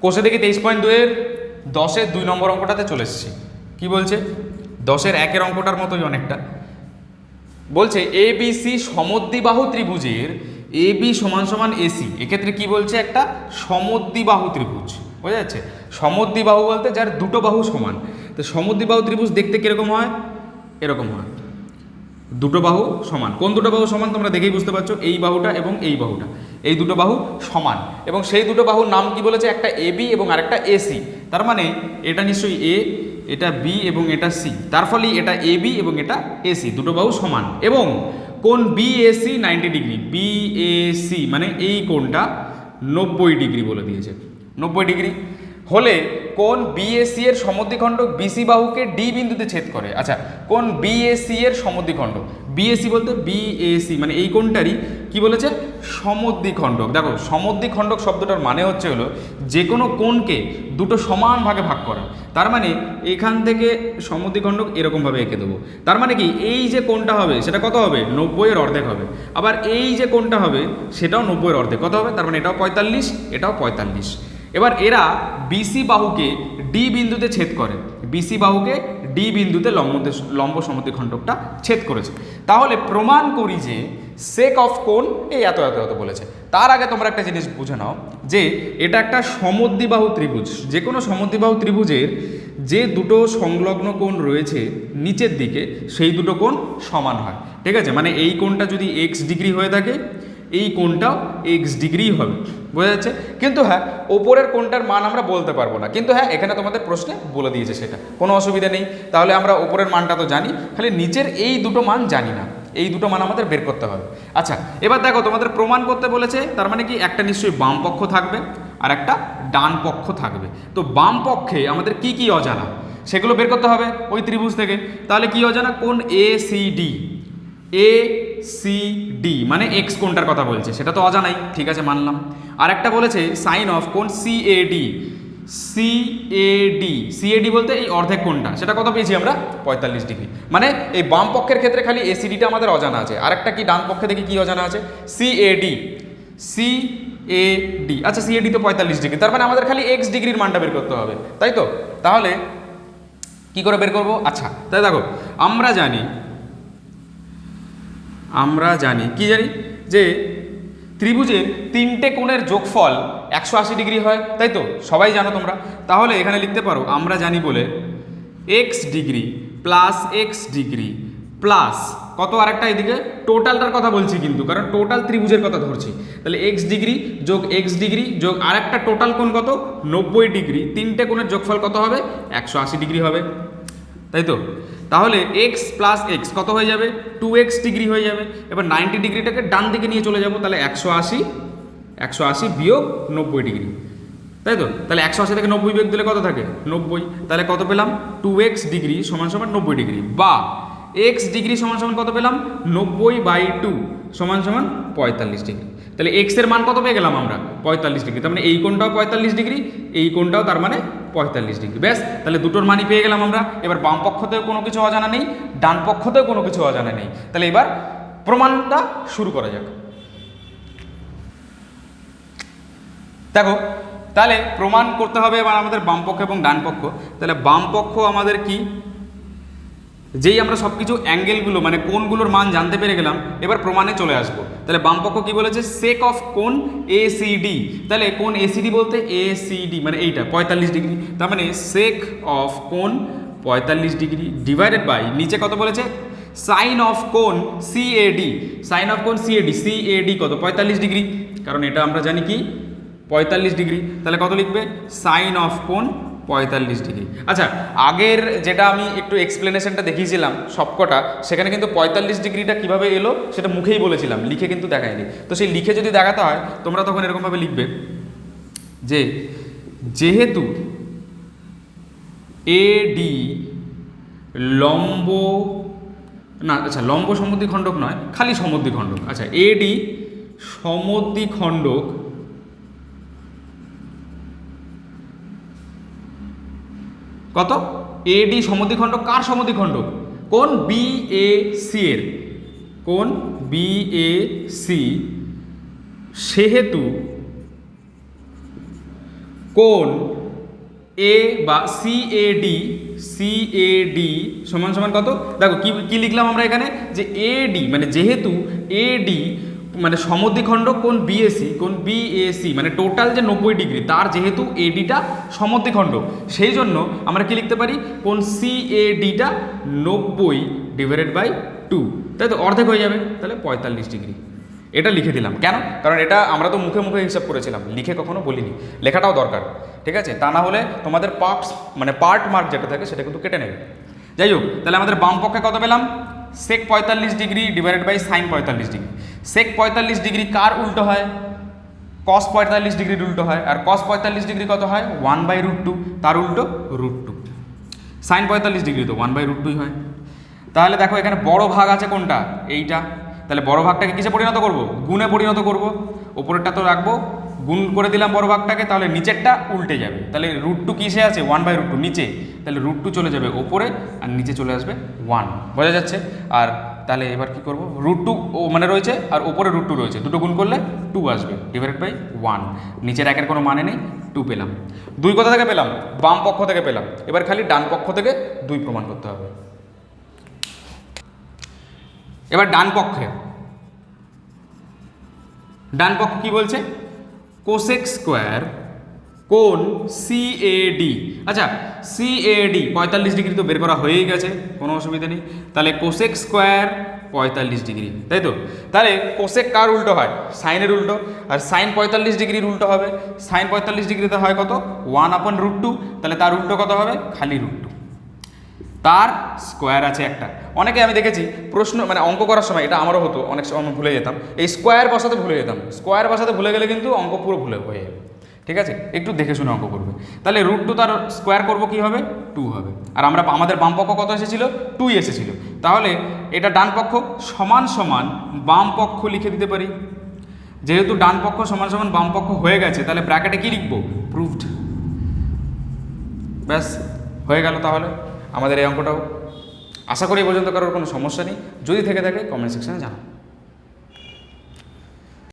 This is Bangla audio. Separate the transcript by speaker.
Speaker 1: কোষে দেখি তেইশ পয়েন্ট দুয়ের দশের দুই নম্বর অঙ্কটাতে চলে এসেছি। কী বলছে? দশের একের অঙ্কটার মতোই অনেকটা। বলছে এ, বি, সি সমদ্বিবাহু ত্রিভুজের এ, বি সমান সমান এসি এক্ষেত্রে কি বলছে একটা? সমদ্বিবাহু ত্রিভুজ। বোঝা যাচ্ছে? সমদ্বিবাহু বলতে যার দুটো বাহু সমান। তো সমদ্বিবাহু ত্রিভুজ দেখতে কীরকম হয়? এরকম হয়। দুটো বাহু সমান। কোন দুটো বাহু সমান তোমরা দেখেই বুঝতে পারছ? এই বাহুটা এবং এই বাহুটা। এই দুটো বাহু সমান। এবং সেই দুটো বাহুর নাম কি বলেছে? একটা এ বি এবং আরেকটা এসি তার মানে এটা নিশ্চয়ই এ এটা বি এবং এটা সি তার ফলে এটা এ বি এবং এটা এসি দুটো বাহু সমান। এবং কোন B A C ninety degree B A C মানে এই কোণটা নব্বই ডিগ্রি বলে দিয়েছে। নব্বই ডিগ্রি হলে কোন বিএসসি এর সমদ্বিখণ্ডক বিসি বাহুকে ডি বিন্দুতে ছেদ করে? আচ্ছা কোন বিএসসি এর সমদ্বিখণ্ডক বিএসসি বলতে বিএসি মানে এই কোনটারই? কি বলেছে? সমদ্বিখণ্ডক। দেখো, সমদ্বিখণ্ডক শব্দটার মানে হচ্ছে হলো যে কোনো কোণকে দুটো সমান ভাগে ভাগ করা। তার মানে এখান থেকে সমদ্বিখণ্ডক এরকমভাবে এঁকে দেবো। তার মানে কি? এই যে কোণটা হবে, সেটা কত হবে? নব্বইয়ের অর্ধেক হবে। আবার এই যে কোণটা হবে, সেটাও নব্বইয়ের অর্ধেক। কত হবে? তার মানে এটাও পঁয়তাল্লিশ এটাও পঁয়তাল্লিশ। এবার এরা বিসি বাহুকে ডি বিন্দুতে ছেদ করে। বিসি বাহুকে ডি বিন্দুতে লম্ব লম্ব সমদ্বিখণ্ডকটা ছেদ করেছে। তাহলে প্রমাণ করি যে সেক অফ কোণ এই এত এত এত বলেছে। তার আগে তোমরা একটা জিনিস বুঝে নাও যে এটা একটা সমদ্বিবাহু ত্রিভুজ। যে কোনো সমদ্বিবাহু ত্রিভুজের যে দুটো সংলগ্ন কোণ রয়েছে নিচের দিকে, সেই দুটো কোণ সমান হয়। ঠিক আছে? মানে এই কোণটা যদি এক্স ডিগ্রি হয়ে থাকে এই কোণটাও এক্স ডিগ্রি হবে। বোঝা যাচ্ছে? কিন্তু হ্যাঁ ওপরের কোণটার মান আমরা বলতে পারব না। কিন্তু হ্যাঁ এখানে তোমাদের প্রশ্নে বলে দিয়েছে সেটা। কোনো অসুবিধা নেই। তাহলে আমরা ওপরের মানটা তো জানি। খালি নিচের এই দুটো মান জানি না। এই দুটো মান আমাদের বের করতে হবে। আচ্ছা এবার দেখো, তোমাদের প্রমাণ করতে বলেছে, তার মানে কি একটা নিশ্চয়ই বাম পক্ষ থাকবে আর একটা ডান পক্ষ থাকবে। তো বাম পক্ষে আমাদের কি কি অজানা? সেগুলো বের করতে হবে ওই ত্রিভুজ থেকে। তাহলে কি অজানা? কোন A C D A C D মানে এক্স কোনটার কথা বলছে? সেটা তো অজানাই, ঠিক আছে, মানলাম। আর একটা বলেছে সাইন অফ কোন? C A D C A D C A D বলতে এই অর্ধেক কোনটা? সেটা কত পেয়েছি আমরা? পঁয়তাল্লিশ ডিগ্রি। মানে এই বাম পক্ষের ক্ষেত্রে খালি এসিডিটা আমাদের অজানা আছে। আরেকটা কি ডান পক্ষে দেখি কি অজানা আছে? C A D C A D আচ্ছা সি এ ডি তো পঁয়তাল্লিশ ডিগ্রি। তার মানে আমাদের খালি এক্স ডিগ্রির মানটা বের করতে হবে। তাই তো? তাহলে কি করে বের করব? আচ্ছা তাই দেখো, আমরা জানি আমরা জানি। কি জানি? যে ত্রিভুজের তিনটে কোণের যোগফল একশো আশি ডিগ্রি হয়, তাই তো? সবাই জানো তোমরা। তাহলে এখানে লিখতে পারো, আমরা জানি বলে X degree plus X degree plus কত আরেকটা এদিকে? টোটালটার কথা বলছি কিন্তু, কারণ টোটাল ত্রিভুজের কথা ধরছি। তাহলে এক্স ডিগ্রি যোগ এক্স ডিগ্রি যোগ আরেকটা টোটাল কোণ কত? নব্বই ডিগ্রি। তিনটে কোণের যোগফল কত হবে? একশো আশি ডিগ্রি হবে। তাই তো? তাহলে এক্স প্লাস এক্স কত হয়ে যাবে? টু এক্স ডিগ্রি হয়ে যাবে। এবার নাইনটি ডিগ্রিটাকে ডান দিকে নিয়ে চলে যাব, তাহলে একশো আশি একশো আশি বিয়োগ নব্বই ডিগ্রি তাই তো? তাহলে একশো আশি থেকে নব্বই বিয়োগ দিলে কত থাকে? নব্বই। তাহলে কত পেলাম? টু এক্স ডিগ্রি সমান সমান নব্বই ডিগ্রি বা এক্স ডিগ্রি সমান সমান কত পেলাম? নব্বই বাই টু সমান সমান পঁয়তাল্লিশ ডিগ্রি তাহলে এক্সের মান কত পেয়ে গেলাম আমরা? পঁয়তাল্লিশ ডিগ্রি তার মানে এই কোণটাও পঁয়তাল্লিশ ডিগ্রি এই কোণটাও তার মানে পঁয়তাল্লিশ ডিগ্রি। ব্যাস, তাহলে দুটোর মানি পেয়ে গেলাম আমরা। এবার বাম পক্ষতেও কোনো কিছু অজানা নেই, ডান পক্ষতেও কোনো কিছু অজানা নেই। তাহলে এবার প্রমাণটা শুরু করা যাক। দেখো, তাহলে প্রমাণ করতে হবে এবার আমাদের বামপক্ষ এবং ডান পক্ষ। তাহলে বাম পক্ষ আমাদের কি? যেই আমরা সব কিছু অ্যাঙ্গেলগুলো মানে কোনগুলোর মান জানতে পেরে গেলাম, এবার প্রমাণে চলে আসব। তাহলে বামপক্ষ কি বলেছে? সেক অফ কোন এ ডি তাহলে কোন এসিডি বলতে এ ডি মানে এইটা, পঁয়তাল্লিশ ডিগ্রি। তার মানে সেক অফ কোন পঁয়তাল্লিশ ডিগ্রি ডিভাইডেড বাই নিচে কত বলেছে? সাইন অফ কোন C A D sine of কোন C A D C A D কত? পঁয়তাল্লিশ ডিগ্রি। কারণ এটা আমরা জানি কি? পঁয়তাল্লিশ ডিগ্রি। তাহলে কত লিখবে? সাইন অফ কোন পঁয়তাল্লিশ ডিগ্রি আচ্ছা আগের যেটা আমি একটু এক্সপ্লেনেশনটা দেখিয়েছিলাম সবকটা, সেখানে কিন্তু পঁয়তাল্লিশ ডিগ্রিটা কীভাবে এলো সেটা মুখেই বলেছিলাম, লিখে কিন্তু দেখায়নি। তো সেই লিখে যদি দেখাতে হয়, তোমরা তখন এরকমভাবে লিখবে যে, যেহেতু এডি লম্ব, না আচ্ছা লম্ব সমদ্বিখণ্ডক নয়, খালি সমদ্বিখণ্ডক। আচ্ছা এডি সমদ্বিখণ্ডক কত? এডি সমদ্বিখণ্ডক কার সমদ্বিখণ্ডক কোন বি এ সি এর? কোন বি এ সি সেহেতু কোন এ বা C A D C A D সমান সমান কত? দেখো, কি কি লিখলাম আমরা এখানে? যে এ ডি মানে যেহেতু এ ডি মানে সমদ্বিখণ্ড কোন বিএসি কোন বিএসি মানে টোটাল যে নব্বই ডিগ্রি, তার যেহেতু এডিটা সমদ্বিখণ্ড। সেই জন্য আমরা কি লিখতে পারি? কোন সি এ ডিটা নব্বই ডিভাইডেড বাই টু তাই তো অর্ধেক হয়ে যাবে, তাহলে পঁয়তাল্লিশ ডিগ্রি। এটা লিখে দিলাম। কেন? কারণ এটা আমরা তো মুখে মুখে হিসাব করেছিলাম, লিখে কখনো বলিনি। লেখাটাও দরকার। ঠিক আছে? তা না হলে তোমাদের পার্টস মানে পার্ট মার্ক যেটা থাকে সেটা কিন্তু কেটে নেবে। যাই হোক, তাহলে আমাদের বাম পক্ষে কত পেলাম? সেক পঁয়তাল্লিশ ডিগ্রি ডিভাইডেড বাই সাইন পঁয়তাল্লিশ ডিগ্রি। সেক পঁয়তাল্লিশ ডিগ্রি কার উল্টো হয়? কস পঁয়তাল্লিশ ডিগ্রির উল্টো হয়। আর কস পঁয়তাল্লিশ ডিগ্রি কত হয়? ওয়ান বাই রুট টু তার উল্টো রুট টু সাইন পঁয়তাল্লিশ ডিগ্রি তো ওয়ান বাই রুট টুই হয়। তাহলে দেখো এখানে বড় ভাগ আছে কোনটা? এইটা। তাহলে বড় ভাগটাকে কিসে পরিণত করব? গুণে পরিণত করব। ওপরেরটা তো রাখব। গুণ করে দিলাম বড় ভাগটাকে, তাহলে নিচেরটা উল্টে যাবে। তাহলে রুট টু কিসে আছে? ওয়ান বাই রুট টু নিচে। তাহলে রুট টু চলে যাবে ওপরে, আর নিচে চলে আসবে ওয়ান বোঝা যাচ্ছে? আর তাহলে এবার কি করব? রুট টু ও মানে রয়েছে আর ওপরে রুট টু রয়েছে। দুটো গুণ করলে টু আসবে ডিভাইডেড বাই ওয়ান নিচের একের কোনো মানে নেই টু পেলাম। দুই কোথা থেকে পেলাম? বাম পক্ষ থেকে পেলাম। এবার খালি ডান পক্ষ থেকে দুই প্রমাণ করতে হবে। এবার ডান পক্ষে। ডান পক্ষ কি বলছে? কোসেক স্কোয়ার কোন সিএডি আচ্ছা সিএডি পঁয়তাল্লিশ ডিগ্রি তো বের করা হয়েই গেছে, কোনো অসুবিধা নেই। তাহলে কোসেক স্কোয়ার পঁয়তাল্লিশ ডিগ্রি, তাই তো? তাহলে কোসেক কার উল্টো হয়? সাইনের উল্টো। আর সাইন পঁয়তাল্লিশ ডিগ্রির উল্টো হবে। সাইন পঁয়তাল্লিশ ডিগ্রিতে হয় কত? One upon root two. তাহলে তার উল্টো কত হবে? খালি রুট টু। তার স্কোয়ার আছে একটা। অনেকে আমি দেখেছি, প্রশ্ন মানে অঙ্ক করার সময়, এটা আমারও হতো, অনেক সময় ভুলে যেতাম, এই স্কোয়ার বসাতে ভুলে যেতাম। স্কোয়ার বসাতে ভুলে গেলে কিন্তু অঙ্ক পুরো ভুলে হয়ে যাবে। ঠিক আছে? একটু দেখে শুনে অঙ্ক করবে। তাহলে রুট টু তার স্কোয়ার করব কী হবে? টু হবে। আর আমরা আমাদের বাম পক্ষ কত এসেছিল? টুই এসেছিল। তাহলে এটা ডান পক্ষ সমান সমান বাম পক্ষ লিখে দিতে পারি। যেহেতু ডান পক্ষ সমান সমান বাম পক্ষ হয়ে গেছে, তাহলে ব্র্যাকেটে কী লিখব? প্রুভড ব্যাস, হয়ে গেল তাহলে আমাদের এই অঙ্কটাও। আশা করি পর্যন্ত কারোর কোনো সমস্যা নেই। যদি থেকে থাকে কমেন্ট সেকশনে জানাও।